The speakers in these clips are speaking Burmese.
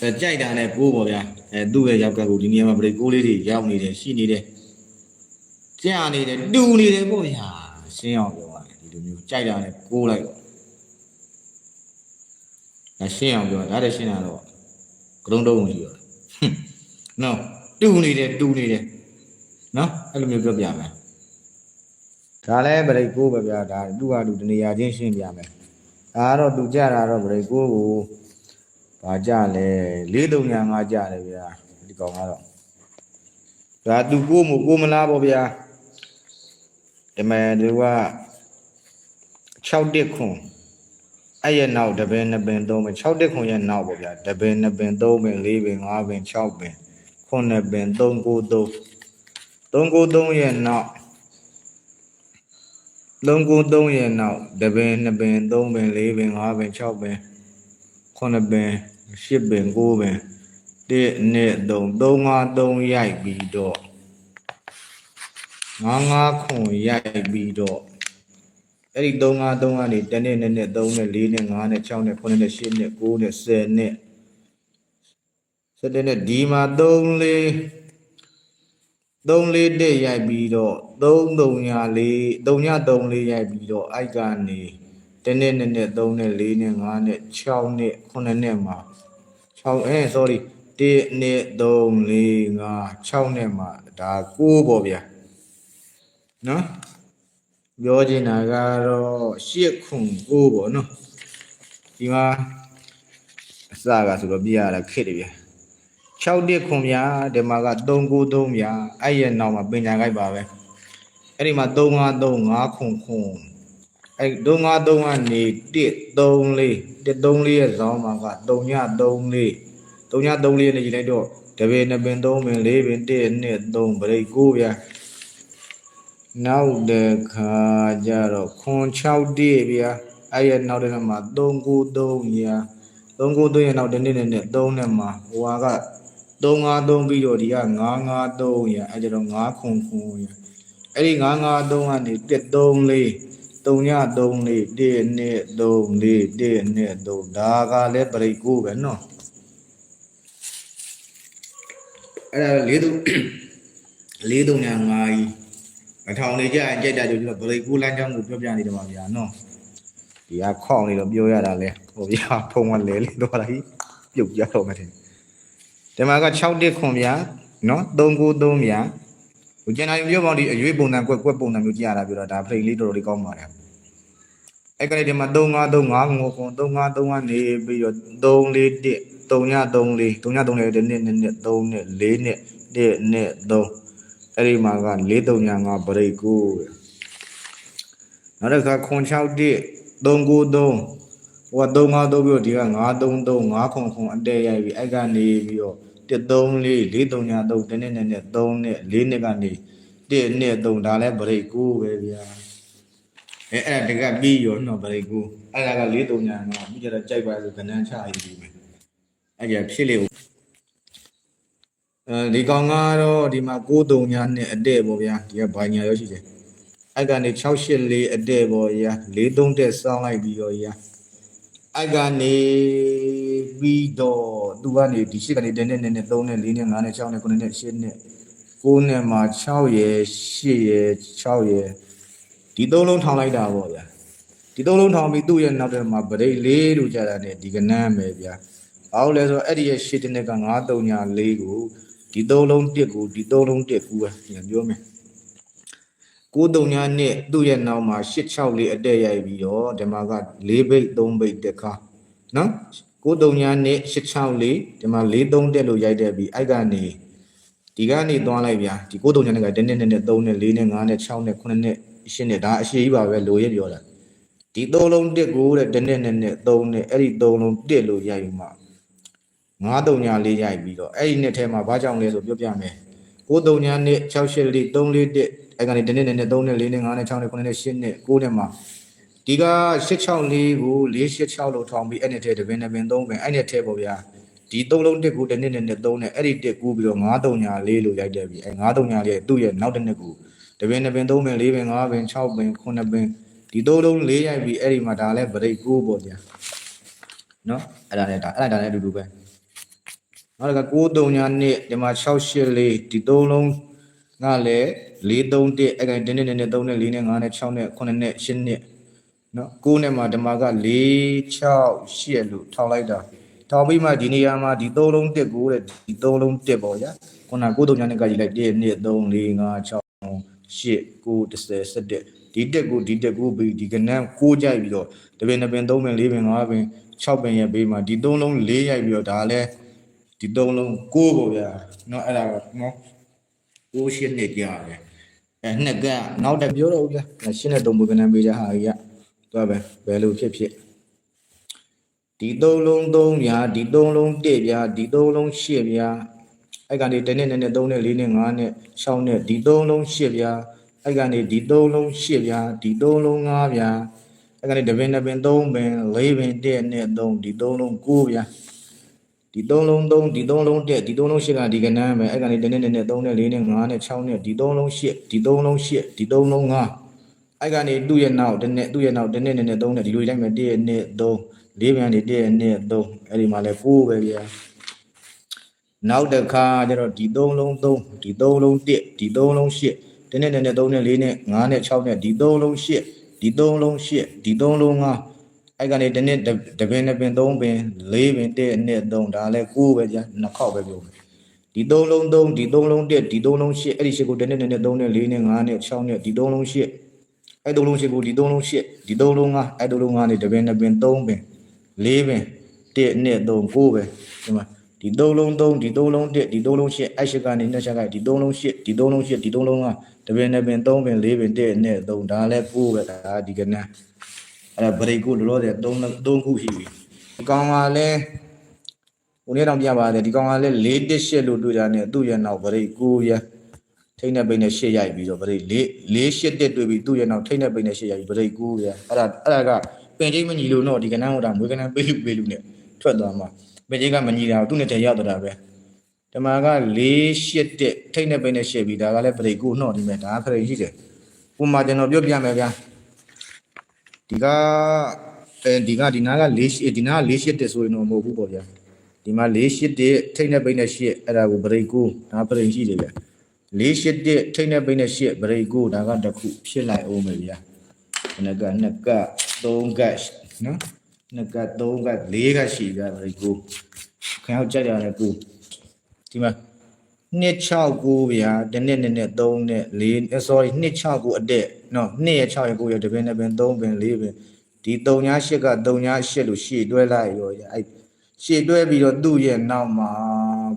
အဲကြိုက်တာနဲ့ကိုးပေါ့ဗျာအဲသူ့ရဲ့ရောက်ကကိုဒီနေရာမှာဗရိတ်ကိုးလေးတွေရောက်နေတယ်ရှိနေတယ်ကြာနေတယ်တူနေတယ်ပေါ့ဗျာရှင်းအောင်ပြောရတယ်ဒီလိုမျိုးကြိုက်တာနဲ့ကိုးလိုက်ပေါ့ဒါရှင်းအောင်ပြောဒါတည်းရှင်းတာတော့ကရုံးတုံးဝင်ရှိရောဟွန်းနော်တူနေတယ်တူနေတယ်နော်အဲ့လိုမျိုးပြောပြမယ်ဒါလည်းဗရိတ်ကိုးပဲဗျာဒါသူ့ဟာသူတနေရာချင်းရှင်းပြမယ်ဒါကတော့သူကြတာတော့ဗရိတ်ကိုးကို ဘာကြလဲလေးတုံညာငါကြတယ်ဗျာဒီကောင်ကတော့ဒါသူကိုမကိုမလားပေါ့ဗျာဒီမဲ့သူက6တက်ခွန်အဲ့ရဲ့နောက်တပင်နှစ်ပင်သုံးပင်6တက်ခွန်ရဲ့နောက်ပေါ့ဗျာတပင်နှစ်ပင်သုံးပင်လေးပင်၅ပင်6ပင်ခွန်နှစ်ပင်3 9 3 3 9 3ရဲ့နောက်3 9 3ရဲ့နောက်တပင်နှစ်ပင်သုံးပင်လေးပင်၅ပင်6ပင်ခု နှစ်ပင်ရှစ်ပင်ကိုးပင်တစ်နှစ်သုံးသုံးငါသုံးရိုက်ပြီးတော့ငါးငါးခွန်ရိုက်ပြီးတော့အဲ့ဒီသုံးငါသုံးကနေတစ်နှစ်နှစ်နှစ်သုံးနှစ်လေးနှစ်ငါးနှစ်၆နှစ်ခုနှစ်နှစ်ရှစ်နှစ်ကိုးနှစ်ဆယ်နှစ်ဆယ်နှစ်ဒီမှာသုံးလေးသုံးလေးတက်ရိုက်ပြီးတော့သုံးသုံးညာလေးသုံးညသုံးလေးရိုက်ပြီးတော့အိုက်ကနေ တနေ့နဲ့နဲ့3နဲ့4နဲ့5နဲ့6နဲ့9နဲ့မှာ6အဲ sorry 1နဲ့3 4 5 6နဲ့မှာဒါ9ပေါ့ဗျာနော်ပြောချင်တာကတော့8ခု9ပေါ့နော်ဒီမှာအစကဆိုတော့ပြရတာခက်တယ်ဗျာ6တက်ခွန်ဗျာဒီမှာက393ဗျာအဲ့ရဲ့နောက်မှာပညာခိုက်ပါပဲအဲ့ဒီမှာ353 5ခွန်ခွန် အဲ့ဒုံငါသုံးကနေ1 3 4 1 3 4ရဲ့ဇောင်းမှာက3ည3 4 3ည3 4နဲ့ကြည့်လိုက်တော့တပင်နှစ်ပင်3ပင်4ပင်1 2 3ဗရိတ်9ဗျာနောက်တစ်ခါကျတော့ခွန်6တိဗျာအဲ့ရဲ့နောက်တစ်ခါမှာ3 9 3ညာ3 9 3ရဲ့နောက်တစ်နေ့နဲ့နဲ့3နဲ့မှာဟိုဟာက3 5 3ပြီးတော့ဒီက9 5 3ညာအဲ့ကျတော့9ခွန်ခွန်ညာအဲ့ဒီ9 5 3ကနေ1 3 4 3ည3လေး1နှစ်3လေး1နှစ်3ဒါကလည်းပရိတ်ကိုပဲနော်အဲ့ဒါလေးသူလေးသူညာငါးကြီးအထောင်လေးကြရင်ကြိုက်တာကြည့်တော့ပရိတ်ကိုလမ်းကြောင်းကိုပြောပြနေတယ်ပါဗျာနော်ဒီကခေါအောင်နေတော့ပြောရတာလဲဟိုဗျာဖုံကလဲလေးတော့လာကြီးပြုတ်ကြတော့မှတယ်ဒီမှာက6တက်ခွန်ဗျာနော်393ဗျာဟိုကျန်တာပြောပေါင်းဒီအရွေးပုံစံကွက်ကွက်ပုံစံမျိုးကြည့်ရတာပြောတော့ဒါပရိတ်လေးတော်တော်လေးကောင်းပါတယ် အဲ့ကလေးဒီမှာ3535ငိုခွန်3535ကနေပြီးတော့3လေး1 3ည3လေး3ည3လေးတစ်နှစ်နှစ်နှစ်3နှစ်4နှစ်1နှစ်3အဲ့ဒီမှာက4 3ည5ဗရိတ်ကိုနောက်တစ်ခါခွန်6 1 393ဟိုက353ပြီးတော့ဒီက933 5ခွန်ခွန်အတဲရိုက်ပြီးအဲ့ကနေပြီးတော့134 4 3ည3တစ်နှစ်နှစ်နှစ်3နှစ်4နှစ်ကနေ1နှစ်3ဒါလည်းဗရိတ်ကိုပဲဗျာ အဲအဲ့ဒါတကပြီးရောနော်ဗရိတ်ကူအဲ့ဒါက၄တုံညာနော်ပြီးကြတော့ကြိုက်ပါဆိုကဏ္ဍချအရင်ပြီးမယ်အဲ့ကြဖြစ်လေအဲဒီကောင်ကတော့ဒီမှာ၉တုံညာနဲ့အတဲ့ပေါ့ဗျာဒီကဘာညာရောရှိတယ်အဲ့ကနေ684အတဲ့ပေါ့ဗျာ၄တုံတက်စောင်းလိုက်ပြီးရောဗျာအဲ့ကနေပြီးတော့သူကနေဒီရှိကနေ1နဲ့2နဲ့3နဲ့4နဲ့5နဲ့6နဲ့9နဲ့10နဲ့9နဲ့မှာ6ရယ်8ရယ်6ရယ် ဒီသုံးလုံးထောင်လိုက်တာပေါ့ဗျာဒီသုံးလုံးထောင်ပြီးသူ့ရဲ့နောက်ထဲမှာဗရိတ်လေးလို့ကြတာနဲ့ဒီကနန်းပဲဗျာဘာလို့လဲဆိုတော့အဲ့ဒီရဲ့ရှစ်တစ်နှစ်က9 3ညာ4ကိုဒီသုံးလုံးတစ်ကိုဒီသုံးလုံးတစ်ကူပဲပြန်ပြောမယ်9 3ညာနဲ့သူ့ရဲ့နောက်မှာ8 6လေးအတက်ရိုက်ပြီးတော့ဒီမှာက4ဘိတ်3ဘိတ်တစ်ခါနော်9 3ညာနဲ့8 6လေးဒီမှာ4 3တက်လို့ရိုက်တဲ့ပြီးအဲ့ကနေဒီကနေသွားလိုက်ဗျာဒီ9 3ညာနဲ့က1နဲ့2နဲ့3နဲ့4နဲ့5နဲ့6နဲ့9နဲ့ ရှင်းနေဒါအရှိကြီးပါပဲလိုရဲပြောတာဒီသုံးလုံးတစ်ကိုတဲ့တစ်နှစ်နဲ့နဲ့သုံးနဲ့အဲ့ဒီသုံးလုံးတစ်လို့ရိုက်ပြီးမှငါးတုံညာလေးရိုက်ပြီးတော့အဲ့ဒီနှစ်ထဲမှာဘာကြောင့်လဲဆိုပြောပြမယ်ကိုတုံညာနဲ့6ရှစ်လေး3လေးတစ်အဲ့ကနေတစ်နှစ်နဲ့နဲ့3နဲ့4နဲ့5နဲ့6နဲ့9နဲ့10နဲ့9နဲ့မှာဒီက86လေးကို486လို့ထောင်ပြီးအဲ့နှစ်ထဲတစ်ပင်တစ်ပင်3ပင်အဲ့နှစ်ထဲပေါ့ဗျာဒီသုံးလုံးတစ်ကိုတစ်နှစ်နဲ့နဲ့3နဲ့အဲ့ဒီတစ်ကူးပြီးတော့9တုံညာလေးလို့ရိုက်တယ်ပြီးအဲ့9တုံညာလေးသူ့ရဲ့နောက်တစ်နှစ်ကို တပင်နှစ်ပင်သုံးပင်လေးပင်ငါးပင်၆ပင်ခုနှစ်ပင်ဒီသုံးလုံးလေးရိုက်ပြီးအဲ့ဒီမှာဒါလည်းဗရိတ်ကိုပေါ့ဗျာနော်အဲ့ဒါနဲ့ဒါအဲ့ဒါဒါလည်းအတူတူပဲနောက်က9 3ညာနှစ်ဒီမှာ684ဒီ3လုံးကလည်း431အဲ့ကတင်းနေနေ3နဲ့4နဲ့5နဲ့6နဲ့9နဲ့10နဲ့နော်9နဲ့မှာဒီမှာက4 6 8လို့ထောက်လိုက်တာထောက်ပြီးမှဒီနေရာမှာဒီ3လုံးတက်ကိုတဲ့ဒီ3လုံးတက်ပေါ့ဗျာခုန9 3ညာနှစ်ကကြီးလိုက်1 2 3 4 5 6 8 9 10 11ဒီတက်ကိုဒီတက်ကိုပြီးဒီကနန်း6ကြိုက်ပြီးတော့တပင်နှစ်ပင်3ပင်4ပင်5ပင်6ပင်ရဲ့ဘေးမှာဒီ3လုံး4ရိုက်ပြီးတော့ဒါလည်း ဒီသုံးလုံးကိုပေါ့ဗျာเนาะအဲ့ဒါကเนาะကိုရှင်းနေကြရတယ်အဲနှစ်ကနောက်တစ်ပြောတော့ဦးဗျာရှင်းတဲ့သုံးပုဂ္ဂနံပေးကြဟာကြီးကသွားပဲဘယ်လိုဖြစ်ဖြစ်ဒီသုံးလုံးသုံးဗျာဒီသုံးလုံးတစ်ဗျာဒီသုံးလုံးရှစ်ဗျာ အဲ့ကနေတစ်နဲ့နှစ်နဲ့သုံးနဲ့လေးနဲ့ငါးနဲ့၆နဲ့ဒီသုံးလုံးရှစ်ဗျာအဲ့ကနေဒီသုံးလုံးရှစ်ဗျာဒီသုံးလုံးငါးဗျာအဲ့ကနေတစ်ပင်တစ်ပင်သုံးပင်လေးပင်တစ်နဲ့သုံးဒီသုံးလုံးကိုဗျာဒီသုံးလုံးသုံးဒီသုံးလုံးတက်ဒီသုံးလုံးရှစ်ကဒီကနန်းပဲအဲ့ကနေတစ်နဲ့နဲ့နဲ့3နဲ့4နဲ့5နဲ့6နဲ့ဒီသုံးလုံးရှစ်ဒီသုံးလုံးရှစ်ဒီသုံးလုံး5အဲ့ကနေသူ့ရဲ့နောက်တစ်နဲ့သူ့ရဲ့နောက်တစ်နဲ့နဲ့နဲ့3နဲ့ဒီလိုတိုင်းပဲ1ရဲ့နဲ့3လေးပြန်နေ1ရဲ့နဲ့3အဲ့ဒီမှာလဲ9ပဲဗျာ နောက်တစ်ခါကျတော့ဒီသုံးလုံး3ဒီသုံးလုံး1ဒီသုံးလုံးရှစ်တစ်နဲ့နဲ့နဲ့3နဲ့4နဲ့5နဲ့6နဲ့ဒီသုံးလုံးရှစ်ဒီသုံးလုံးရှစ်ဒီသုံးလုံး5အဲ့ကနေတစ်နှစ်တပင်နှစ်ပင်သုံးပင်လေးပင်တစ်နှစ်သုံးဒါလည်းကိုးပဲကြာနှစ်ခေါက်ပဲပြောမယ်ဒီသုံးလုံးသုံးဒီသုံးလုံးတစ်ဒီသုံးလုံးရှစ်အဲ့ဒီရှစ်ကိုတစ်နှစ်နှစ်နှစ်သုံးနှစ်လေးနှစ်ငါးနှစ်၆နှစ်ဒီသုံးလုံးရှစ်အဲ့သုံးလုံးရှစ်ကိုဒီသုံးလုံးရှစ်ဒီသုံးလုံးငါအဲ့သုံးလုံးငါနေတပင်နှစ်ပင်သုံးပင်လေးပင်တစ်နှစ်သုံးကိုးပဲဒီမှာ ဒီသုံးလုံးသုံးဒီသုံးလုံးတစ်ဒီသုံးလုံးရှစ်အဲ့ရှစ်ကနေနှစ်ချက်ကဒီသုံးလုံးရှစ်ဒီသုံးလုံးရှစ်ဒီသုံးလုံးငါတပင်နှစ်ပင်သုံးပင်လေးပင်တစ်နှစ်သုံးဒါလည်းကိုးပဲဒါဒီကနန်းအဲ့ဒါဗရိတ်ကိုလောလောဆယ်3 3ခုရှိပြီဒီကောင်ကလည်းဟိုနေ့တော့ပြပါတယ်ဒီကောင်ကလည်း4တစ်8လို့တွေ့တာနဲ့သူ့ရဲ့နောက်ဗရိတ်9ရထိတ်နဲ့ပိတ်နဲ့8ရိုက်ပြီးတော့ဗရိတ်4 4 8တစ်တွေ့ပြီးသူ့ရဲ့နောက်ထိတ်နဲ့ပိတ်နဲ့8ရိုက်ပြီးဗရိတ်9ရအဲ့ဒါအဲ့ဒါကပင်ချင်းမညီလို့တော့ဒီကနန်းဟိုတာမွေးကနန်းပေးလူပေးလူနဲ့ထွက်သွားမှာ ပင်ချင်းကမညီတာသူ့နဲ့တည်းရောက်တော့တာပဲဓမ္မက4 8တစ်ထိတ်နဲ့ပိတ်နဲ့8ပြီးဒါကလည်းဗရိတ်9နှော့ဒီမဲ့ဒါကဗရိတ်ရှိတယ်ပုံမှန်ကျွန်တော်ပြောပြမယ်ဗျာဒီကအဲဒီကဒီနားက၄ရှစ်ဒီနားက၄ရှစ်တက်ဆိုရင်တော့မဟုတ်ဘူးပေါ့ဗျာဒီမှာ၄ရှစ်တက်ထိတ်နဲ့ပိတ်နဲ့ရှစ်အဲ့ဒါကိုဗရိတ်ကိုဒါဗရိတ်ရှိတယ်ဗျာ၄ရှစ်တက်ထိတ်နဲ့ပိတ်နဲ့ရှစ်ဗရိတ်ကိုဒါကတစ်ခုဖြစ်လိုက်အောင်မယ်ဗျာနှစ်ကနှစ်ကသုံးကနော် နှစ်ကသုံးကလေးကရှိဗျာဗရိတ်ကိုခင်ဗျားကြက်ရတယ်ကိုဒီမှာ269ဗျာတစ်နှစ်နှစ်နှစ်3နဲ့4 sorry 269အတက်နော်2ရဲ့6ရဲ့9ရဲ့တပင်တပင်3ပင်4ပင်ဒီ3ညာ8က3ညာ8လို့ရှေ့တွဲလိုက်ရောအဲ့ရှေ့တွဲပြီးတော့သူ့ရဲ့နောက်မှာ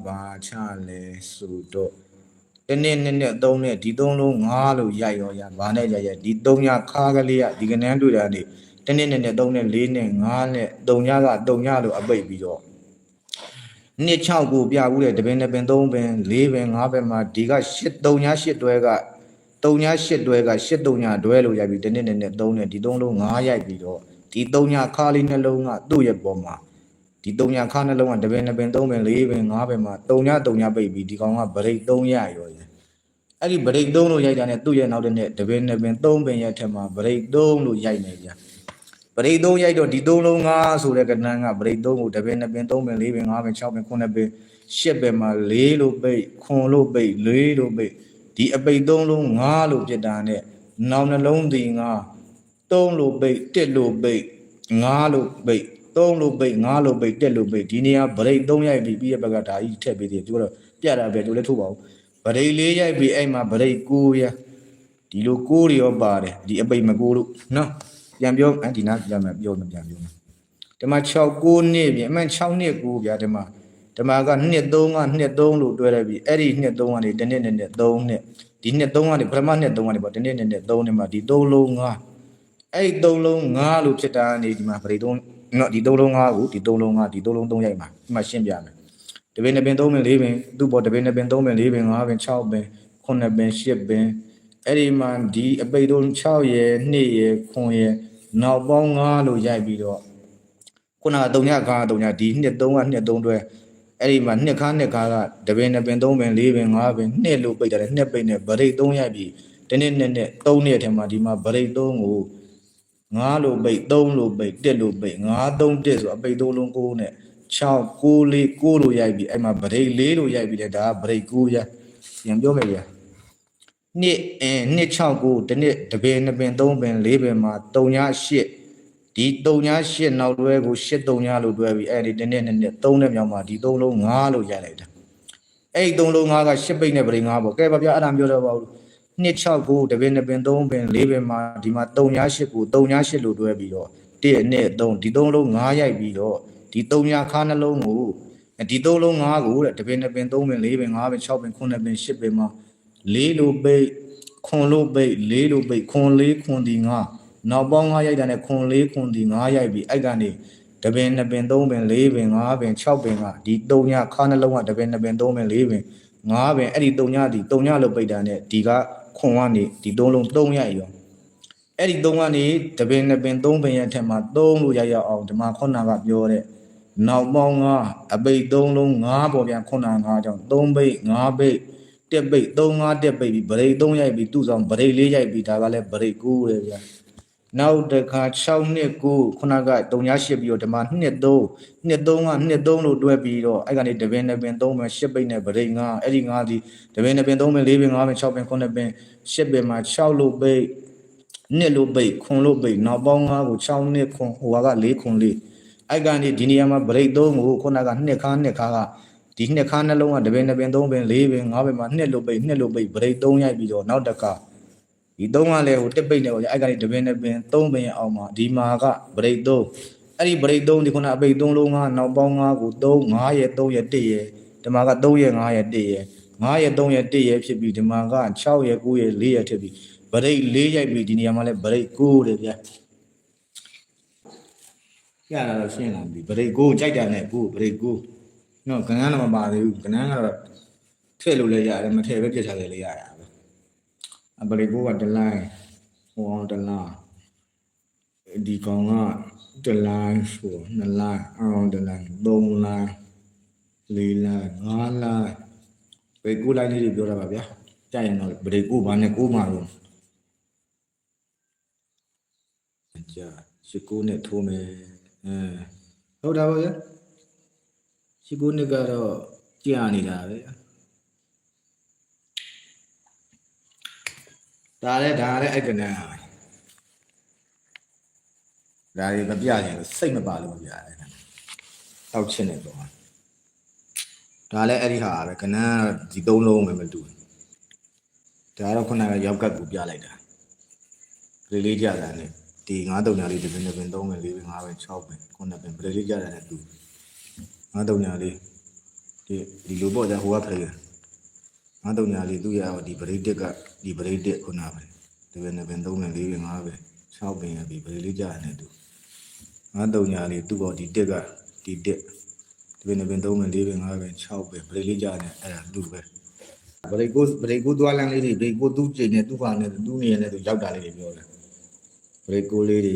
ဘာချလဲဆိုတော့တစ်နှစ်နှစ်နှစ်3နဲ့ဒီ3လုံး5လို့ရိုက်ရောရဘာနဲ့ရိုက်ရဒီ3ညာခါကလေးကဒီကနန်းတွေ့တာနေ တစ်နှစ်နှစ်နှစ်3နဲ့4နဲ့5နဲ့3ညာက3ညာလို့အပိတ်ပြီးတော့နှစ်6ကိုပြဘူးတဲ့တပင်နှစ်ပင်3ပင်4ပင်5ပင်မှာဒီက8 3ညာ8တွဲက3ညာ8တွဲက8 3ညာတွဲလို့ရိုက်ပြီးတနည်းနည်းနဲ့3နဲ့ဒီ3လုံး5ရိုက်ပြီးတော့ဒီ3ညာခါလေးနှလုံးကသူ့ရဲ့ပေါ်မှာဒီ3ညာခါနှလုံးကတပင်နှစ်ပင်3ပင်4ပင်5ပင်မှာ3ညာ3ညာပိတ်ပြီးဒီကောင်ကဗရိတ်3ရရောတယ်အဲ့ဒီဗရိတ်3လို့ရိုက်တာနဲ့သူ့ရဲ့နောက်တဲ့နဲ့တပင်နှစ်ပင်3ပင်ရဲ့ထက်မှာဗရိတ်3လို့ရိုက်နေကြပ ရိတ်သုံးရိုက်တော့ဒီသုံးလုံးငါဆိုတဲ့ကဏ္ဍကပရိတ်သုံးကိုတစ်ပင်နှစ်ပင်သုံးပင်လေးပင်ငါးပင်၆ပင်ခုနှစ်ပင်ရှစ်ပင်မှာလေးလို့ပိတ်ခွန်လို့ပိတ်လေးလို့ပိတ်ဒီအပိတ်သုံးလုံးငါလို့ဖြစ်တာနဲ့နောက်နှလုံးဒီငါသုံးလို့ပိတ်တစ်လို့ပိတ်ငါလို့ပိတ်သုံးလို့ပိတ်ငါလို့ပိတ်တစ်လို့ပိတ်ဒီနေရာပရိတ်သုံးရိုက်ပြီးပြီးရဘက်ကဒါကြီးထည့်ပေးသေးတယ်သူကတော့ပြတာပဲသူလည်းထုတ်ပါဦးပရိတ်လေးရိုက်ပြီးအဲ့မှာပရိတ်ကိုရဒီလိုကိုးတွေရောပါတယ်ဒီအပိတ်မကိုးလို့နော် ပြန်ပြောအဲဒီနားပြန်မယ်ပြောမပြန်ပြောမယ်ဒီမှာ6 9နှစ်ပြင်အမှန်6နှစ်ကိုဗျာဒီမှာဒီမှာကနှစ်3ကနှစ်3လို့တွဲလိုက်ပြီအဲ့ဒီနှစ်3ကနေတစ်နှစ်နဲ့နဲ့3နှစ်ဒီနှစ်3ကနေပထမနှစ်3ကနေပေါ့တစ်နှစ်နဲ့နဲ့3နှစ်မှာဒီ3လုံး5အဲ့ဒီ3လုံး5လို့ဖြစ်တာနေဒီမှာဗရိတ်3နော်ဒီ3လုံး5ကိုဒီ3လုံး5ဒီ3လုံး3ရိုက်မှာဒီမှာရှင်းပြမယ်တပင်နှစ်ပင်3ပင်4ပင်သူ့ပေါ်တပင်နှစ်ပင်3ပင်4ပင်5ပင်6ပင်9ပင်10ပင်အဲ့ဒီမှာဒီအပိတ်တုံး6ရယ်2ရယ်9ရယ် နောက်ပေါင်း9လို့ရိုက်ပြီးတော့ခုနက3ညကား3ညဒီနှစ်3ကနှစ်3တွဲအဲ့ဒီမှာနှစ်ခါနှစ်ခါကတပင်နှစ်ပင်3ပင်4ပင်5ပင်နှစ်လို့ပိတ်တယ်နှစ်ပိတ်နဲ့ဗရိတ်3ရိုက်ပြီးတနေ့နှစ်နဲ့3နှစ်ထဲမှာဒီမှာဗရိတ်3ကို9လို့ပိတ်3လို့ပိတ်1လို့ပိတ်9 3 1ဆိုအပိတ်3လုံး9နဲ့6 9လေး9လို့ရိုက်ပြီးအဲ့မှာဗရိတ်4လို့ရိုက်ပြီးလဲဒါကဗရိတ်9ရပြန်ပြောမယ်ဗျာ နှစ်အင်းနှစ်6 9တစ်နှစ်တစ်ပင်နှစ်ပင်သုံးပင်လေးပင်မှာ3ည8ဒီ3ည8နောက်တွဲကို8 3ညလို့တွဲပြီးအဲ့ဒီတစ်နှစ်နှစ်နှစ်3နဲ့မြောက်မှာဒီ3လုံး5လို့ရိုက်လိုက်တာအဲ့ဒီ3လုံး5က8ပိတ်နဲ့ဗရိတ်5ပေါ့ကဲပါဗျာအဲ့ဒါပြောတော့ပါဘူးနှစ်6 9တစ်ပင်နှစ်ပင်သုံးပင်လေးပင်မှာဒီမှာ3ည8ကို3ည8လို့တွဲပြီးတော့1နှစ်3ဒီ3လုံး5ရိုက်ပြီးတော့ဒီ3ညခါနှလုံးကိုဒီ3လုံး5ကိုတဲ့တစ်ပင်နှစ်ပင်သုံးပင်လေးပင်5ပင်6ပင်9ပင်10ပင်မှာ လေးလို့ပိတ်ခွန်လို့ပိတ်လေးလို့ပိတ်ခွန်လေးခွန်ဒီ5နောက်ပေါင်း5ရိုက်တာနဲ့ခွန်လေးခွန်ဒီ5ရိုက်ပြီးအဲ့ကနေတပင်နှစ်ပင်သုံးပင်လေးပင်5ပင်6ပင်ကဒီ3ညခါနှလုံးကတပင်နှစ်ပင်သုံးပင်လေးပင်5ပင်အဲ့ဒီ3ညဒီ3ညလို့ပိတ်တာနဲ့ဒီကခွန်ကနေဒီ3လုံး3ရိုက်ရောအဲ့ဒီသုံးကနေတပင်နှစ်ပင်သုံးပင်ရဲ့အထက်မှာသုံးလို့ရရအောင်ဒီမှာခုနကပြောတဲ့နောက်ပေါင်းကအပိတ်သုံးလုံး၅ပေါ်ပြန်ခုနကကြောင့်သုံးပိတ်၅ပိတ် တက်ပိတ်သုံး၅တက်ပိတ်ပြီးဗရိတ်သုံးရိုက်ပြီးသူ့ဆောင်ဗရိတ်လေးရိုက်ပြီးဒါကလည်းဗရိတ်ကူးတယ်ဗျာနောက်တစ်ခါ6နှစ်9ခုနက3ည8ပြီးတော့ဒီမှာနှစ်3နှစ်3ကနှစ်3လို့တွဲပြီးတော့အဲ့ကနေတပင်နှစ်ပင်3ပင်10ပိတ်နဲ့ဗရိတ်9အဲ့ဒီ9ဒီတပင်နှစ်ပင်3ပင်4ပင်5ပင်6ပင်9ပင်10ပင်မှာ6လို့ပိတ်နှစ်လို့ပိတ်ခွန်လို့ပိတ်နောက်ပေါင်း၅ကို6နှစ်ခွန်ဟိုက4ခွန်လေးအဲ့ကနေဒီနေရာမှာဗရိတ်3ကိုခုနကနှစ်ခါနှစ်ခါက ဒီနှစ်ခါနှလုံးကတပင်တပင်3ပင်4ပင်5ပင်မှာနှစ်လို့ပိတ်နှစ်လို့ပိတ်ဗရိတ်3ရိုက်ပြီးတော့နောက်တစ်ခါဒီ3ကလည်းဟိုတစ်ပိတ်နေပေါ့အဲ့ကနေတပင်တပင်3ပင်အောင်မှာဒီမှာကဗရိတ်3အဲ့ဒီဗရိတ်3ဒီခုနအပိတ်3လုံးကနောက်ပေါင်း5ကို3 5ရဲ့3ရဲ့1ရဲ့ဒီမှာက3ရဲ့5ရဲ့1ရဲ့9ရဲ့3ရဲ့1ရဲ့ဖြစ်ပြီးဒီမှာက6ရဲ့9ရဲ့4ရဲ့ဖြစ်ပြီးဗရိတ်4ရိုက်ပြီးဒီနေရာမှာလဲဗရိတ်9တယ်ဗျာရတာတော့ရှင်းလာပြီဗရိတ်9ကြိုက်တာနဲ့9ဗရိတ်9 နော်ကနန်းတော့မပါသေးဘူးကနန်းကတော့ထည့်လို့လည်းရတယ်မထည့်ပဲပြစ်ထားတယ်လည်းရရပဲအဗရိတ်9ကတလိုင်းဟိုအောင်တလားဒီကောင်ကတလိုင်းဆိုနှစ်လိုင်းအောင်တလိုင်းသုံးလိုင်းလေးလိုင်းငါးလိုင်းဗရိတ်9လိုင်းလေးတွေပြောတာပါဗျာကြရင်တော့ဗရိတ်9ဘာနဲ့9မှာတော့ကြာရှစ်ကိုနဲ့ထိုးမယ်အဲဟုတ်တာပါဗျာ ရှစ်ကိုနဲ့ကတော့ကြာနေတာပဲဒါလည်းဒါလည်းအဲ့ကနန်းဒါတွေမပြရင်စိတ်မပါလို့မပြတယ်တောက်ချင်းနေတော့ဒါလည်းအဲ့ဒီဟာပဲကနန်းဒီသုံးလုံးပဲမတူဘူးဒါတော့ခုနကရောက်ကတ်ကိုပြလိုက်တာလေးလေးကြတာနဲ့ဒီ9တုံညာလေးဒီပင်ပင်3ပင်4ပင်5ပင်6ပင်9ပင်ပရိလေးကြတယ်နဲ့သူ 9တုံညာလေးဒီဒီလိုပေါ့ကြာဟိုကဖရိ9တုံညာလေးသူ့ရဒီပရိတစ်ကဒီပရိတစ်ခုနပဲဒီပင်ပင်3ပင်4ပင်5ပင်6ပင်ရဒီပရိလေးကြတယ်နဲ့သူ9တုံညာလေးသူ့ပေါ့ဒီတစ်ကဒီတစ်ဒီပင်ပင်3ပင်4ပင်5ပင်6ပင်ပရိလေးကြတယ်အဲ့ဒါသူ့ပဲပရိကိုပရိကိုသွားလန်းလေးတွေပရိကိုသူ့ချိန်နဲ့သူ့ဟာနဲ့သူ့နေရနဲ့သူရောက်တာလေးတွေပြောတယ်ဘရိတ်ကိုလေးတွေ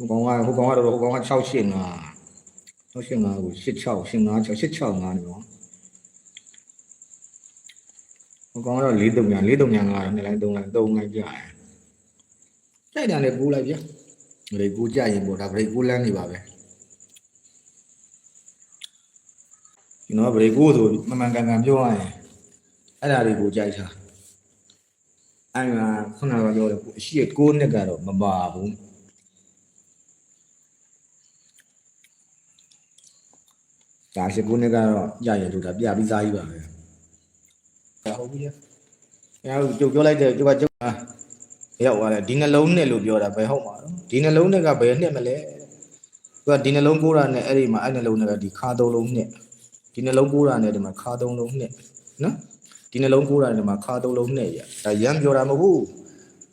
ဟိုကောင်ကဟိုကောင်ကတော့ဟိုကောင်က685 685ကို86 85 665နေပေါ့ဟိုကောင်ကတော့4တုံညာ4တုံညာကတော့နှစ်လိုင်း3လိုင်း3လိုင်းကြာတယ်ကြိုက်တာနဲ့ကူးလိုက်ဗျဘရိတ်ကူးကြရင်ပေါ့ဒါဘရိတ်ကူးလန်းနေပါပဲကျွန်တော်ကဘရိတ်ကူးဆိုမမှန်ကန်ကန်ပြောရရင်အဲ့ဒါတွေကိုကြိုက်တာအဲ့မှာခုနကပြောတယ်အရှိ6နှစ်ကတော့မပါဘူး ဒါရှိ6နှစ်ကတော့ရရင်တို့ဒါပြပြီးသားကြီးပါပဲဒါဟုတ်ပြီ။အဲဟိုကျုပ်ပြောလိုက်တယ်ကျုပ်ကကျုပ်ကရောက်သွားတယ်ဒီနှလုံးနဲ့လို့ပြောတာပဲဟုတ်မှာနော်ဒီနှလုံးနဲ့ကဘယ်နှစ်မလဲသူကဒီနှလုံးကိုးတာနဲ့အဲ့ဒီမှာအဲ့နှလုံးနဲ့ကဒီခါသုံးလုံးနှစ်ဒီနှလုံးကိုးတာနဲ့ဒီမှာခါသုံးလုံးနှစ်နော်ဒီနှလုံးကိုးတာဒီမှာခါသုံးလုံးနဲ့ရဒါရမ်းပြောတာမဟုတ်ဘူး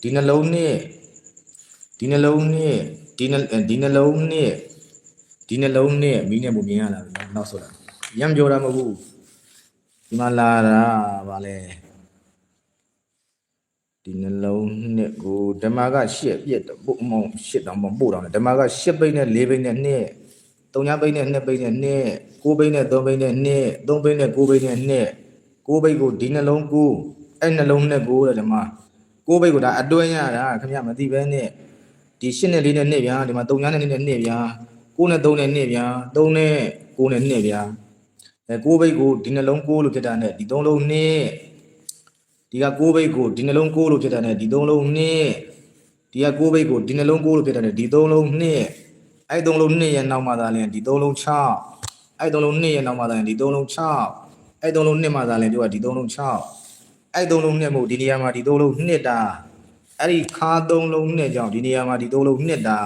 ဒီနှလုံးနဲ့ဒီနှလုံးနဲ့ဒီနှဒီနှလုံးနဲ့ ဒီနှလုံးနဲ့မီးနဲ့ပုံမြင်ရတာပဲနောက်ဆိုတာရမ်းပြောတာမဟုတ်ဘူးဒီမှာလာတာဗာလဲဒီနှလုံးနဲ့ကိုဓမ္မကရှစ်ပြက်တော့ပို့မောင်ရှစ်တောင်မပို့တော့ဓမ္မကရှစ်ပိတ်နဲ့၄ပိတ်နဲ့နှစ်သုံးညပိတ်နဲ့နှစ်ပိတ်နဲ့နှစ်ကိုးပိတ်နဲ့သုံးပိတ်နဲ့နှစ်သုံးပိတ်နဲ့ကိုးပိတ်နဲ့နှစ်ကိုးဘိတ်ကိုဒီနှလုံးကိုအဲ့နှလုံးနဲ့ကိုတဲ့ဓမ္မကိုးဘိတ်ကိုဒါအတွင်းရတာခင်ဗျမသိပဲနဲ့ဒီရှင်းနဲ့လေးနဲ့နှစ်ဗျာဒီမှာ3ညာနဲ့နဲ့နှစ်ဗျာ 9နဲ့3နဲ့နှစ်ဗျာ3နဲ့9နဲ့နှစ်ဗျာအဲကိုးဘိတ်ကိုဒီနှလုံး9လို့ဖြစ်တာနဲ့ဒီ3လုံးနှစ်ဒီကကိုးဘိတ်ကိုဒီနှလုံး9လို့ဖြစ်တာနဲ့ဒီ3လုံးနှစ်ဒီကကိုးဘိတ်ကိုဒီနှလုံး9လို့ဖြစ်တာနဲ့ဒီ3လုံးနှစ်အဲ့3လုံးနှစ်ရဲ့နောက်မှာသာလဲဒီ3လုံး6အဲ့3လုံးနှစ်ရဲ့နောက်မှာသာလဲဒီ3လုံး6အဲ့3လုံးနှစ်မှာသာလဲပြောတာဒီ3လုံး6အဲ့သုံးလုံးနှစ်မို့ဒီနေရာမှာဒီသုံးလုံးနှစ်တာအဲ့ဒီခါသုံးလုံးနှစ်ကြောင့်ဒီနေရာမှာဒီသုံးလုံးနှစ်တာ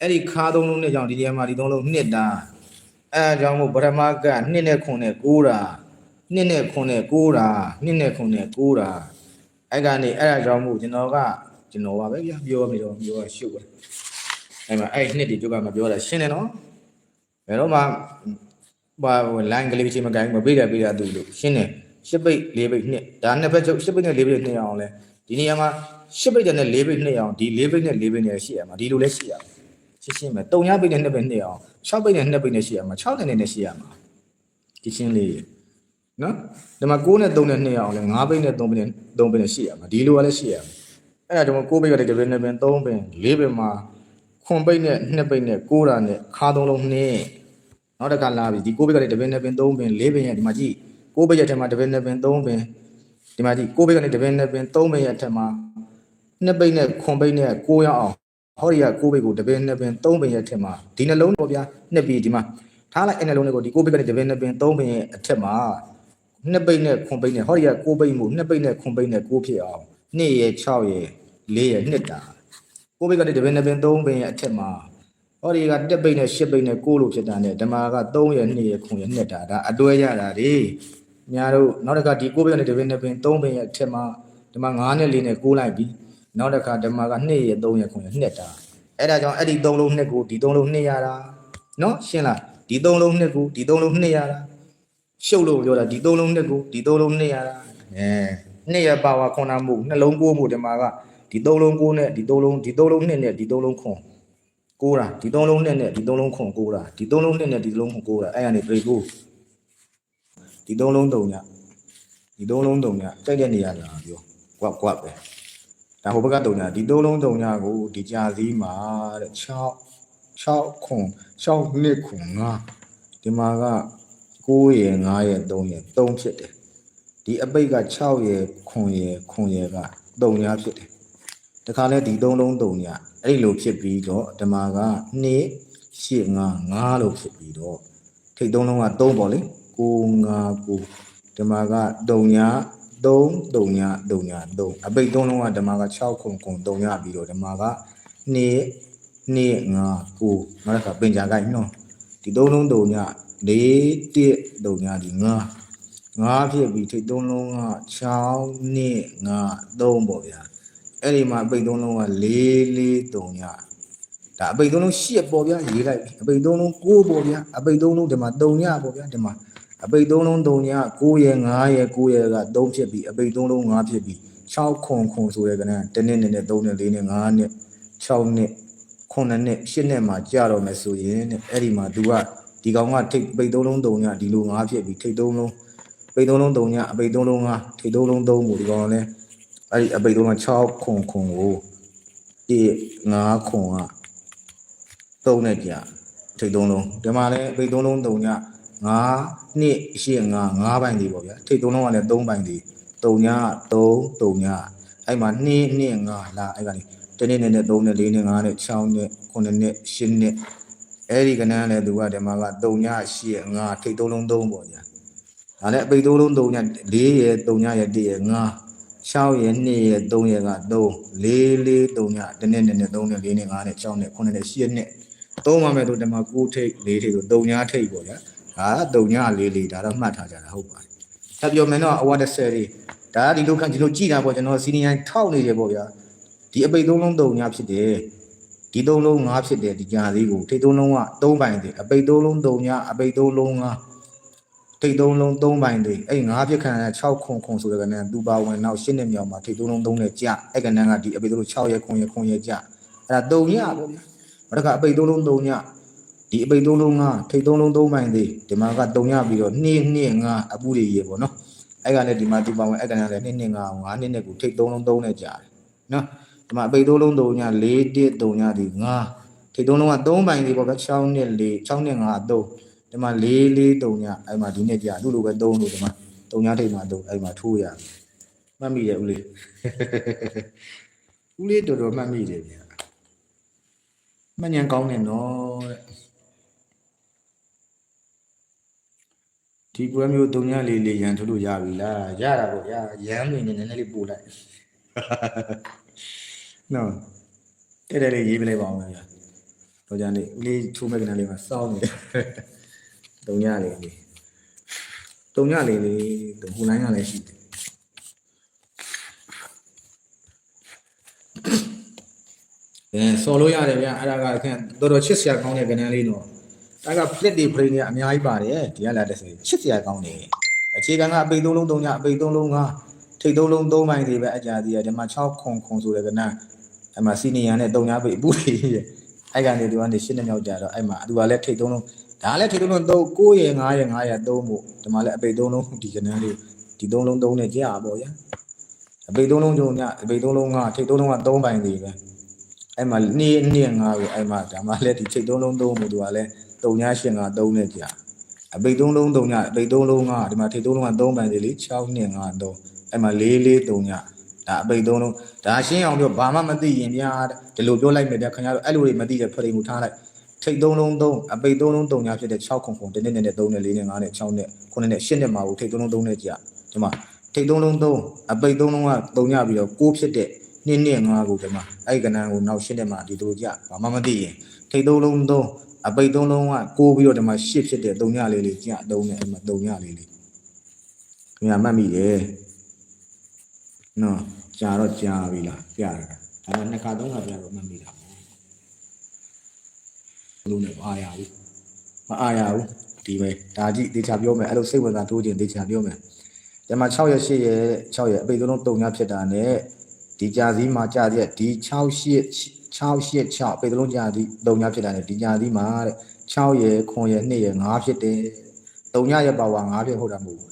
အဲ့ဒီခါသုံးလုံးနှစ်ကြောင့်ဒီနေရာမှာဒီသုံးလုံးနှစ်တာအဲ့ဒါကြောင့်မို့ဗရမကနှစ်နဲ့ခုနဲ့ကိုးတာနှစ်နဲ့ခုနဲ့ကိုးတာနှစ်နဲ့ခုနဲ့ကိုးတာအဲ့ကနေအဲ့ဒါကြောင့်မို့ကျွန်တော်ကကျွန်တော်ပါပဲဗျာပြောမိတော့ပြောရှုပ်ပါအဲ့မှာအဲ့နှစ်ဒီကျုပ်ကမပြောတာရှင်းတယ်နော်ဘယ်တော့မှဘာလိုင်းကလေးချင်းမကိုင်းမပေးတာပေးတာသူလို့ရှင်းတယ်ရှစ်ပိတ်လေးပိတ်နှစ်ဒါနှစ်ဘက်ချုပ်ရှစ်ပိတ်နဲ့လေးပိတ်နှစ်အောင်လဲဒီနေရာမှာရှစ်ပိတ်နဲ့လေးပိတ်နှစ်အောင်ဒီလေးပိတ်နဲ့လေးပိတ်နဲ့ရှိရမှာဒီလိုလဲရှိရမှာ ရှင်းရှင်းပဲတုံရပိတ်နဲ့နှစ်ပိတ်နှစ်အောင်6ပိတ်နဲ့နှစ်ပိတ်နဲ့ရှိရမှာ6နဲ့နဲ့ရှိရမှာဒီရှင်းလေးနော်ဒီမှာ9နဲ့3နဲ့2အောင်လဲ9ပိတ်နဲ့3ပိတ်နဲ့3ပိတ်နဲ့ရှိရမှာဒီလိုကလည်းရှိရမှာအဲ့ဒါကြောင့်9ပိတ်ကတည်းက2ပိတ်3ပိတ်4ပိတ်မှာခွန်ပိတ်နဲ့2ပိတ်နဲ့9တာနဲ့ခါသုံးလုံးနှစ်နောက်တစ်ခါလာပြီဒီ9ပိတ်ကတည်းက2ပိတ်2ပိတ်3ပိတ်4ပိတ်ရဲ့ဒီမှာကြည့်9ပိတ်ရဲ့အထက်မှာ2ပိတ်2ပိတ်3ပိတ်ဒီမှာကြည့်9ပိတ်ကနေ2ပိတ်2ပိတ်3ပိတ်ရဲ့အထက်မှာ2ပိတ်နဲ့ခွန်ပိတ်နဲ့9ရအောင် ဟောဒီက9ပိတ်ကို2ပိတ်2ပိတ်3ပိတ်ရဲ့အထက်မှာဒီနှလုံးပေါ့ဗျာနှစ်ပြီးဒီမှာထားလိုက်အဲ့နှလုံးလေးကိုဒီ9ပိတ်ကနေ2ပိတ်2ပိတ်3ပိတ်ရဲ့အထက်မှာနှစ်ပိတ်နဲ့ခွန်ပိတ်နဲ့ဟောဒီက9ပိတ်မှုနှစ်ပိတ်နဲ့ခွန်ပိတ်နဲ့9ဖြစ်အောင်2ရဲ့6ရဲ့4ရဲ့နှစ်တာ9ပိတ်ကနေ2ပိတ်2ပိတ်3ပိတ်ရဲ့အထက်မှာဟောဒီကတက်ပိတ်နဲ့10ပိတ်နဲ့9လို့ဖြစ်တာနဲ့ဓမ္မာက3ရဲ့2ရဲ့ခွန်ရဲ့နှစ်တာဒါအတွဲရတာလေညာတို့နောက်တစ်ခါဒီ9ပိတ်ကနေ2ပိတ်2ပိတ်3ပိတ်ရဲ့အထက်မှာဓမ္မာ9နဲ့4နဲ့9လိုက်ပြီ နောက်တစ်ခါဓမ္မာက2ရဲ့3ရဲ့ခွန်ရဲ့နှစ်တာအဲ့ဒါကြောင့်အဲ့ဒီ3လုံးနှစ်ကိုဒီ3လုံးနှစ်ရတာနော်ရှင်းလားဒီ3လုံးနှစ်ကိုဒီ3လုံးနှစ်ရတာရှုပ်လို့ပြောတာဒီသုံးလုံးနှစ်ကိုဒီသုံးလုံးနှစ်ရတာအဲနှစ်ရပါဝါခွန်နာမှုနှလုံးကိုးမှုဒီမှာကဒီသုံးလုံးကိုးနဲ့ဒီသုံးလုံးဒီသုံးလုံးနှစ်နဲ့ဒီသုံးလုံးခွန်ကိုးတာဒီသုံးလုံးနှစ်နဲ့ဒီသုံးလုံးခွန်ကိုးတာဒီသုံးလုံးနှစ်နဲ့ဒီသုံးလုံးခွန်ကိုးတာအဲ့ကနေပြေကိုဒီသုံးလုံးတုံညဒီသုံးလုံးတုံညတိုက်တဲ့နေရာလာပြောကွက်ကွက်ပဲ ဒါဟိုဘက်ကတုံညဒီသုံးလုံးတုံညကိုဒီကြာစည်းမှာတဲ့6 6ခွန်6နှစ်ခွန်9ဒီမှာက9ရယ်9ရယ်3ရယ်3ဖြစ်တယ်ဒီအပိတ်က6ရယ်9ရယ်9ရယ်က3ညာဖြစ်တယ်တခါလဲဒီ3လုံး3ညာအဲ့ဒီလိုဖြစ်ပြီးတော့ဓမ္မာက2 8 5 5လို့ဖြစ်ပြီးတော့ထိတ်3လုံးက3ပေါ့လေ9 5 9ဓမ္မာက3ညာ 3 3ညာ3ညာ3အပိတ်3လုံးကဓမ္မာက6ခုခု3ညာပြီးတော့ဓမ္မာက2 2 5 9နောက်တစ်ခါပင်ကြာကိုက်နော်ဒီ3လုံး3ညာ4 1 3ညာဒီ9 9ဖြစ်ပြီးထိတ်3လုံးက6နှစ်9 3ပေါ့ဗျာအဲ့ဒီမှာအပိတ်3လုံးက4 4 3ညာဒါအပိတ်3လုံး8ပေါ့ဗျာရေးလိုက်ပြီအပိတ်3လုံး9ပေါ့ဗျာအပိတ်3လုံးဒီမှာ3ညာပေါ့ဗျာဒီမှာ အပိတ်3လုံး3ညာ9ရယ်9ရယ်9ရယ်က3ဖြစ်ပြီးအပိတ်3လုံး5ဖြစ်ပြီး6ခွန်ခွန်ဆိုရဲကနတနည်းနည်းနဲ့3နဲ့4နဲ့5နဲ့6နဲ့9နဲ့8နဲ့မှာကြာတော့မယ်ဆိုရင်တဲ့အဲ့ဒီမှာ तू ကဒီကောင်ကထိတ်ပိတ်3လုံး3ညဒီလို5ဖြစ်ပြီးထိတ်3လုံးပိတ်3လုံး3ညအပိတ်3လုံး5ထိတ်3လုံး3ကိုဒီကောင်ကလည်းအဲ့ဒီအပိတ်3လုံး6ခွန်ခွန်ကိုဒီ5ခွန်က3နဲ့ကြာထိတ်3လုံးဒီမှာလည်းအပိတ်3လုံး3ည 5နှစ်ရှိ5 5ပိုင်းဒီပေါ့ဗျာထိတ်3လုံးကလည်း3ပိုင်းဒီ3ည3 3ညအဲ့မှာ2နှစ်5လာအဲ့ကနေတနေ့နဲ့3နဲ့4နဲ့5နဲ့6နဲ့9နဲ့10နဲ့အဲ့ဒီကနန်းလည်းသူကဒီမှာက3ည8ရ5ထိတ်3လုံး3ပေါ့ညာဒါလည်းအပိတ်3လုံး3ည4ရ3ညရ1ရ5 6ရ2ရ3ရက3 4 4 3ညတနေ့နဲ့3နဲ့4နဲ့5နဲ့6နဲ့9နဲ့10နဲ့သုံးပါမယ်တို့ဒီမှာ9ထိတ်4ထိတ်ဆို3ညထိတ်ပေါ့ညာ ဒါက3ည4 4ဒါတော့မှတ်ထားကြတာဟုတ်ပါတယ်။ဒါပြောမယ်တော့အဝတ်တစ်ဆယ်လေးဒါကဒီလိုခံဒီလိုကြည့်တာပေါ့ကျွန်တော်စီနီယန်ထောက်နေတယ်ပေါ့ဗျာဒီအပိတ်3လုံး3ညဖြစ်တယ်ဒီ3လုံး5ဖြစ်တယ်ဒီကြာလေးကိုထိတ်3လုံးက3ပိုင်တယ်အပိတ်3လုံး3ညအပိတ်3လုံး5ထိတ်3လုံး3ပိုင်တယ်အဲ့5ဖြစ်ခံရ6ခွန်ခွန်ဆိုတဲ့ကနန်းသူပါဝင်နောက်ရှင်းတဲ့မြောင်မှာထိတ်3လုံး3နဲ့ကြာအဲ့ကနန်းကဒီအပိတ်3လုံး6ရက်ခွန်ရက်ခွန်ရက်ကြာအဲ့ဒါ3ညပေါ့ဗျာဘာတကအပိတ်3လုံး3ည ဒီအပိတ်3လုံး5ထိတ်3လုံး3ပိုင်တယ်ဒီမှာက3ညပြီးတော့2 2 5အပူတွေရေပေါ့နော်အဲ့ကလည်းဒီမှာသူပါဝင်အဲ့ကနန်းလည်း2 2 5 5နှစ်နဲ့ကိုထိတ်3လုံး3နဲ့ကြာတယ်နော်ဒီမှာအပိတ်သုံးလုံး3ည4 1 3ညဒီ9ထိတ်သုံးလုံးက3ပိုင်ဒီပေါ့ဗျာ6နှစ်4 6နှစ်5 3ဒီမှာ4 4 3ညအဲ့မှာဒီနေ့ကြာသူ့လိုပဲ3လို့ဒီမှာ3ညထိတ်မှာ3အဲ့မှာထိုးရမှတ်မိတယ်ဦးလေးဦးလေးတော်တော်မှတ်မိတယ်ဗျာမညံကောင်းတယ်နော်တဲ့ ဒီပွဲမျိုး3ညလေးလေးရန်ထိုးလို့ရပြီလားရတာပေါ့ရရမ်းနေနေနည်းနည်းလေးပို့လိုက်နော်တဲ့တဲ့လေးရေးပလိုက်ပါအောင်ဗျာတော့ကြနေဦးလေးချိုးမဲ့ကနလေးမှာစောင်းနေတယ်တုံညလေးလေးတုံညလေးလေးဟိုလိုင်းကလည်းရှိတယ်အဲဆော်လို့ရတယ်ဗျာအဲ့ဒါကခင်တော်တော်ချစ်စရာကောင်းတဲ့ကနန်းလေးနော် အဲ့က flip တွေ frame တွေအများကြီးပါတယ်ဒီကလာတဲ့ဆိုချစ်စရာကောင်းတယ်အခြေခံကအပိတ်သုံးလုံးသုံးညအပိတ်သုံးလုံးကထိတ်သုံးလုံးသုံးပိုင်းတွေပဲအကြသေးတယ်ဒီမှာ6ခွန်ခွန်ဆိုတဲ့ကနန်းအဲ့မှာစီနီယံနဲ့တုံညပိတ်အပူတွေရဲ့အဲ့ကနေဒီကနေရှင်းနေမြောက်ကြတော့အဲ့မှာသူကလည်းထိတ်သုံးလုံးဒါလည်းထိတ်သုံးလုံး3 9ရယ်9ရယ်9ရယ်3ဖို့ဒီမှာလည်းအပိတ်သုံးလုံးဒီကနန်းလေးဒီသုံးလုံးသုံးနဲ့ကြာပါဗျာအပိတ်သုံးလုံးကြုံညအပိတ်သုံးလုံးကထိတ်သုံးလုံးက3ပိုင်းတွေပဲအဲ့မှာနေ့နေ့ငါကိုအဲ့မှာဒါမှလည်းဒီချိတ်သုံးလုံးသုံးမှုသူကလည်း တုံညာရှင်ကသုံးနဲ့ကြာအပိတ်သုံးလုံးတုံညာအပိတ်သုံးလုံးကဒီမှာထိတ်သုံးလုံးက3ပန်စီလေ6နှစ်5 3အဲ့မှာ4 4တုံညာဒါအပိတ်သုံးလုံးဒါရှင်းအောင်ပြောဘာမှမသိရင်ဗျာဒီလိုပြောလိုက်မယ်တဲ့ခင်ဗျားတို့အဲ့လိုတွေမသိတဲ့ဖရိန်ကိုထားလိုက်ထိတ်သုံးလုံးသုံးအပိတ်သုံးလုံးတုံညာဖြစ်တဲ့6ခုခုတနေ့နဲ့3နဲ့4နဲ့5နဲ့6နဲ့9နဲ့10နဲ့မှာကိုထိတ်သုံးလုံး3နဲ့ကြာဒီမှာထိတ်သုံးလုံး3အပိတ်သုံးလုံးကတုံညာပြီးတော့6ဖြစ်တဲ့နှစ်နှစ်5ကိုဒီမှာအဲ့ကဏ္ဍကိုနောက်ရှင်းတဲ့မှာဒီလိုကြဘာမှမသိရင်ထိတ်သုံးလုံး3 အပိတ်သုံးလုံးက6ပြီးတော့ဒီမှာ10ဖြစ်တဲ့တုံညာလေးလေးကြာ3နဲ့အဲ့မှာတုံညာလေးလေးခင်ဗျာမှတ်မိတယ်နော်ကြာတော့ကြာပြီလားကြာတယ်ဒါပေမဲ့နှစ်ခါသုံးခါကြာတော့မှတ်မိတာလုံးနဲ့မအားရဘူးမအားရဘူးဒီပဲဒါကြည့်တေချာပြောမယ်အဲ့လိုစိတ်ဝင်စားတိုးခြင်းတေချာပြောမယ်ဒီမှာ6ရက်8ရက်6ရက်အပိတ်သုံးလုံးတုံညာဖြစ်တာနဲ့ဒီကြာစည်းမှာကြာတဲ့ဒီ6 8 6 8 6အပိတ်သုံးလုံးကြာသည်တုံညာဖြစ်တာနဲ့ဒီကြာစည်းမှာတဲ့6ရက်9ရက်2ရက်5ဖြစ်တယ်တုံညာရဲ့ပါဝါ5ဖြစ်ဟုတ်တာမဟုတ်ဘူး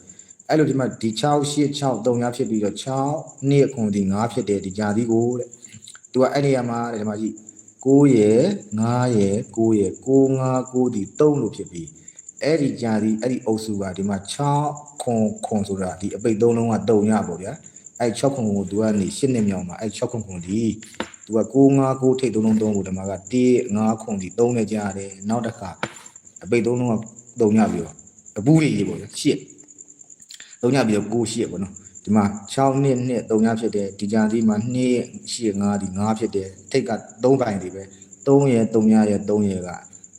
အဲ့လိုဒီမှာဒီ6 8 6 3ညဖြစ်ပြီးတော့6နှစ်ခွန်ဒီ9ဖြစ်တယ်ဒီကြာသီးကိုတဲ့သူကအဲ့နေရာမှာတဲ့ဒီမှာကြည့်9ရယ်9ရယ်9ရယ်9 5 9ဒီ3လို့ဖြစ်ပြီးအဲ့ဒီကြာသီးအဲ့ဒီအုပ်စုကဒီမှာ6ခွန်ခွန်ဆိုတာဒီအပိတ်3လုံးက3ညပေါ့ဗျာအဲ့6ခွန်ကိုသူကနေ8နှစ်မြောင်မှာအဲ့6ခွန်ခွန်ဒီ သူက9 5 9ထိတ်3လုံး3ကိုဒီမှာက1 5ခွန်ဒီ3နဲ့ကြာတယ်နောက်တစ်ခါအပိတ်3လုံးက3ညပြီးတော့အပူးတွေကြီးပေါ့ဗျာ8သုံးညပြီးတော့9ရှိရပေါ့နော်ဒီမှာ6နှစ်နှစ်3ညဖြစ်တယ်ဒီကြာဒီမှာ2ရှိ5ဒီ5ဖြစ်တယ်ထိတ်က3ပိုင်းဒီပဲ3ရယ်3ညရယ်3ရယ်က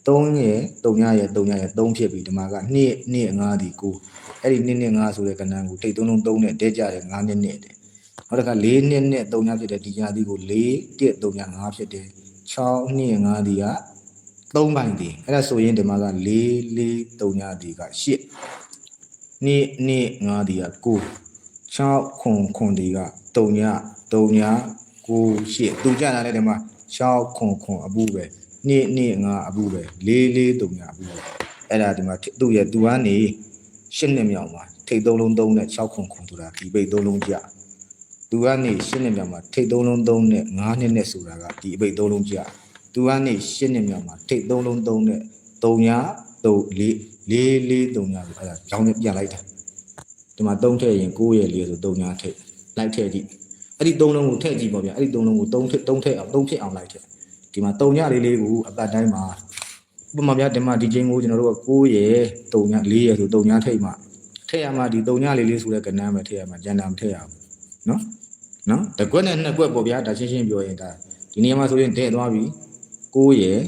3ရယ်3ညရယ်3ညရယ်3ဖြစ်ပြီဒီမှာက2နှစ်5ဒီ9အဲ့ဒီ2နှစ်5ဆိုတဲ့ကဏ္ဍကိုထိတ်3လုံး3နဲ့တဲကြတယ်5နှစ်နှစ်တယ် နောက်တစ်ခါ4နှစ်နဲ့3ညဖြစ်တယ်ဒီကြာဒီကို4 1 3ည5ဖြစ်တယ်6နှစ်5ဒီက3ပိုင်းဒီအဲ့ဒါဆိုရင်ဒီမှာက4 4 3ညဒီက8နေ့နေ့ငါးဒီက9 6ခွန်ခွန်ဒီက3ည3ည9 8သူကြတာလဲဒီမှာ6ခွန်ခွန်အပူပဲနေ့နေ့ငါအပူပဲ4 4 3ညအပူပဲအဲ့ဒါဒီမှာသူ့ရဲ့သူကနေရှစ်နှစ်မြောက်မှာထိတ်သုံးလုံး3နဲ့6ခွန်ခွန်ဆိုတာဒီပိတ်သုံးလုံးကြ သူကနေရှစ်နှစ်မြောက်မှာထိတ်သုံးလုံး3နဲ့9နှစ်နဲ့ဆိုတာကဒီအပိတ်သုံးလုံးကြသူကနေရှစ်နှစ်မြောက်မှာထိတ်သုံးလုံး3နဲ့3ည3 4လေးလေးတုံညာဆိုအဲ့ဒါကြောင်းနဲ့ပြန်လိုက်တာဒီမှာ3ထည့်ရင်9ရဲ့4ဆိုတုံညာထည့်လိုက်ထည့်ကြည့်အဲ့ဒီ3လုံးကိုထည့်ကြည့်ပေါ့ဗျာအဲ့ဒီ3လုံးကို3ထည့်3ထည့်အောင်3ဖြစ်အောင်လိုက်ထည့်ဒီမှာတုံညာလေးလေးကိုအပတ်တိုင်းမှာဥပမာဗျာဒီမှာဒီချင်းကိုကျွန်တော်တို့က9ရဲ့တုံညာ4ရဲ့ဆိုတုံညာထည့်မှထည့်ရမှာဒီတုံညာလေးလေးဆိုတဲ့ကဏ္ဍပဲထည့်ရမှာကျန်တာမထည့်ရဘူးနော် နော်တကွက်နဲ့နှစ်ကွက်ပေါ့ဗျာဒါရှင်းရှင်းပြောရင်ဒါဒီနေရာမှာဆိုရင်တဲ့သွားပြီ9ရဲ့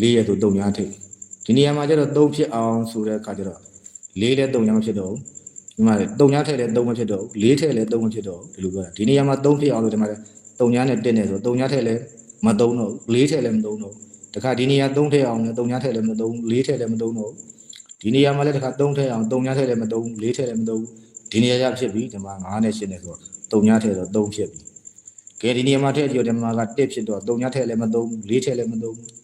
4ရဲ့ဆိုတုံညာထည့်ဒီနေရာမှာကျတော့3ဖြစ်အောင်ဆိုတဲ့အခါကျတော့4လဲ3ညမဖြစ်တော့ဘူးဒီမှာ3ညထည့်လဲ3မဖြစ်တော့ဘူး4ထည့်လဲ3မဖြစ်တော့ဘူးဒီလိုပြောတာဒီနေရာမှာ3ဖြစ်အောင်လို့ဒီမှာ3ညနဲ့1နဲ့ဆို3ညထည့်လဲမ3တော့4ထည့်လဲမ3တော့တခါဒီနေရာ3ထည့်အောင်လဲ3ညထည့်လဲမ3 4ထည့်လဲမ3တော့ဒီနေရာမှာလဲတခါ3ထည့်အောင်3ညထည့်လဲမ3 4ထည့်လဲမ3ဒီနေရာရဖြစ်ပြီဒီမှာ9နဲ့8နဲ့ဆိုတော့ 3ညထည့်တော့3ဖြစ်ပြီကဲဒီနေရာမှာထည့်ကြည့်တော့ဒီမှာက1ဖြစ်တော့3ညထည့်လဲမ3 4ထည့်လဲမ3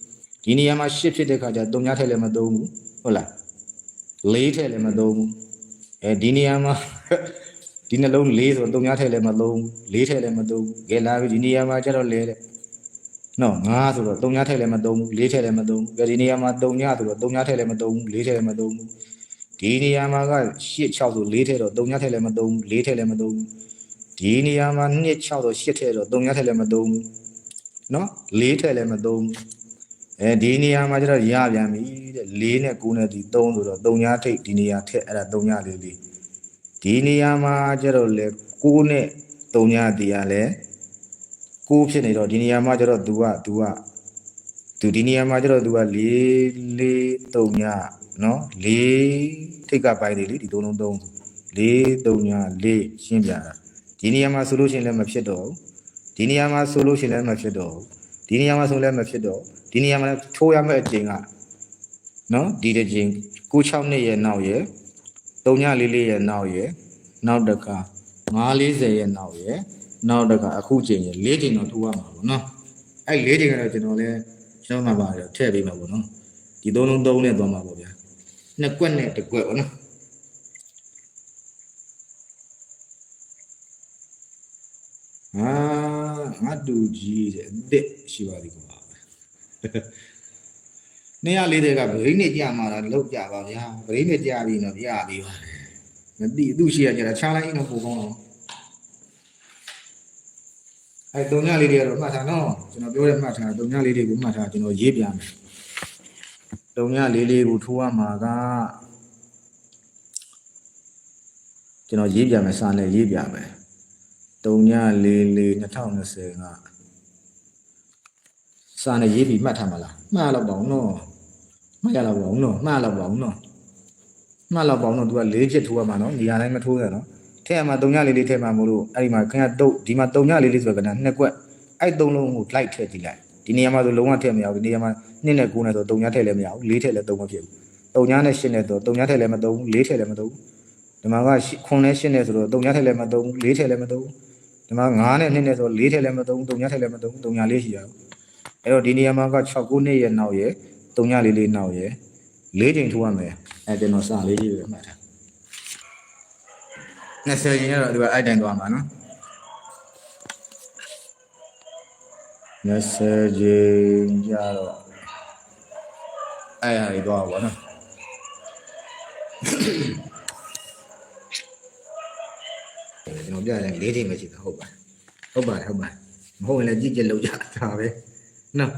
ဒီနေရာမှာရှစ်ဖြစ်တဲ့ခါကျတုံညာထည့်လည်းမသုံးဘူးဟုတ်လားလေးထည့်လည်းမသုံးဘူးအဲဒီနေရာမှာဒီနှလုံးလေးဆိုတော့တုံညာထဲလည်းမသုံးလေးထဲလည်းမသုံးကဲလာပြီဒီနေရာမှာကျတော့လဲတဲ့နော်ငါဆိုတော့တုံညာထဲလည်းမသုံးဘူးလေးထဲလည်းမသုံးဘူးကဲဒီနေရာမှာတုံညာဆိုတော့တုံညာထဲလည်းမသုံးဘူးလေးထဲလည်းမသုံးဘူးဒီနေရာမှာက8 6ဆိုလေးထဲတော့တုံညာထဲလည်းမသုံးဘူးလေးထဲလည်းမသုံးဘူး ဒီနေရာမှာ2 6ဆို8ထဲတော့တုံညာထဲလည်းမသုံးဘူးနော်လေးထဲလည်းမသုံးဘူးအဲဒီနေရာမှာကျတော့ရပြန်ပြီတဲ့လေးနဲ့9နဲ့ဒီ3ဆိုတော့တုံညာထိတ်ဒီနေရာထက်အဲ့ဒါတုံညာလေးလေး ဒီနေရာမှာကျတော့လေ6နဲ့3ညတည်ရလဲ6ဖြစ်နေတော့ဒီနေရာမှာကျတော့ तू က तू က तू ဒီနေရာမှာကျတော့ तू က4 4 3ညနော်4ထိတ်ကပိုင်းလေးလေဒီသုံးလုံးသုံး4 3ည4ရှင်းပြတာ ဒီနေရာမှာဆိုလို့ရှိရင်လည်းမဖြစ်တော့ဘူးဒီနေရာမှာဆိုလို့ရှိရင်လည်းမဖြစ်တော့ဘူးဒီနေရာမှာဆိုလည်းမဖြစ်တော့ဒီနေရာမှာထိုးရမယ့်အချိန်ကနော်ဒီတစ်ချိန်6 6နှစ်ရဲ့နောက်ရဲ့3ညလေးလေးရဲ့နောက်ရဲ့နောက်တစ်ခါ940ရဲ့နောက်ရဲ့နောက်တစ်ခါအခုချိန်ရဲ့၄ချိန်တော့ထိုးရမှာပေါ့နော်အဲ့၄ချိန်ကတော့ကျွန်တော်လည်းကျွန်တော်မှပါတယ်ထည့်ပေးမှာပေါ့နော်ဒီသုံးလုံးသုံးနဲ့သွားမှာပေါ့ဗျာနှစ်ကွက်နဲ့တစ်ကွက်ပေါ့နော် အာငါတူကြီးတဲ့အစ်စ်ရှိပါလိမ့်ကွာနေရလေးတွေကဗရိနဲ့ကြာမှာလားလောက်ကြပါဗျာဗရိနဲ့ကြာပြီးတော့ပြပြီးပါတယ်မသိသူ့ရှိရကြတာချားလိုက်တော့ပိုကောင်းတော့အဲတုံညလေးတွေကတော့မှတ်ထားနော်ကျွန်တော်ပြောတဲ့မှတ်ထားတုံညလေးတွေကိုမှတ်ထားကျွန်တော်ရေးပြမယ်တုံညလေးလေးကိုထိုးရမှာကကျွန်တော်ရေးပြမယ်စာနဲ့ရေးပြမယ် တုံညလေးလေး2020ကစာနဲ့ရေးပြီးမှတ်ထားမှာလားမှားတော့ပေါ့နော်မှားရတော့ပေါ့နော်မှားတော့ပေါ့နော်မှတ်တော့ပေါင်းတော့ तू က၄ချက်ထိုးရမှာနော်နေရာတိုင်းမထိုးရနော်ထဲမှာ3ညလေးလေးထဲမှာမို့လို့အဲ့ဒီမှာခင်ဗျာတုတ်ဒီမှာ3ညလေးလေးဆိုတော့ကနှစ်ကွက်အဲ့သုံးလုံးကိုလိုက်ထည့်ကြည့်လိုက်ဒီနေရာမှာဆိုလုံးဝထည့်မရဘူးဒီနေရာမှာ2နဲ့9နဲ့ဆို3ညထည့်လည်းမရဘူး4ထည့်လည်း3မဖြစ်ဘူး3ညနဲ့8နဲ့ဆို3ညထည့်လည်းမသုံးဘူး4ထည့်လည်းမသုံးဘူးဒီမှာက9နဲ့8နဲ့ဆိုတော့3ညထည့်လည်းမသုံးဘူး4ထည့်လည်းမသုံးဘူး ဒီမှာ9နဲ့2နဲ့ဆို4ထည့်လည်းမသုံးဘူး3ညထည့်လည်းမသုံးဘူး3ညလေးရှိရအောင်အဲ့တော့ဒီနေရာမှာက6 9နဲ့ရဲ့နောက်ရဲ့3ညလေးလေးနောက်ရဲ့၄ချိန်ထိုးရမယ်အဲကျွန်တော်စာလေးကြီးပဲမှတ်ထား20ချိန်ကတော့ဒီကအဲ့တိုင်သွားမှာနော်20ချိန်ကြတော့အဲ့ဟာကြီးသွားပါနော်ကျွန် တော်ပြရင်၄ချိန်ပဲရှိတာဟုတ်ပါဟုတ်ပါတယ်ဟုတ်ပါတယ်မဟုတ်ရင်လည်းကြည့်ကြလောက်ကြတာပဲနော်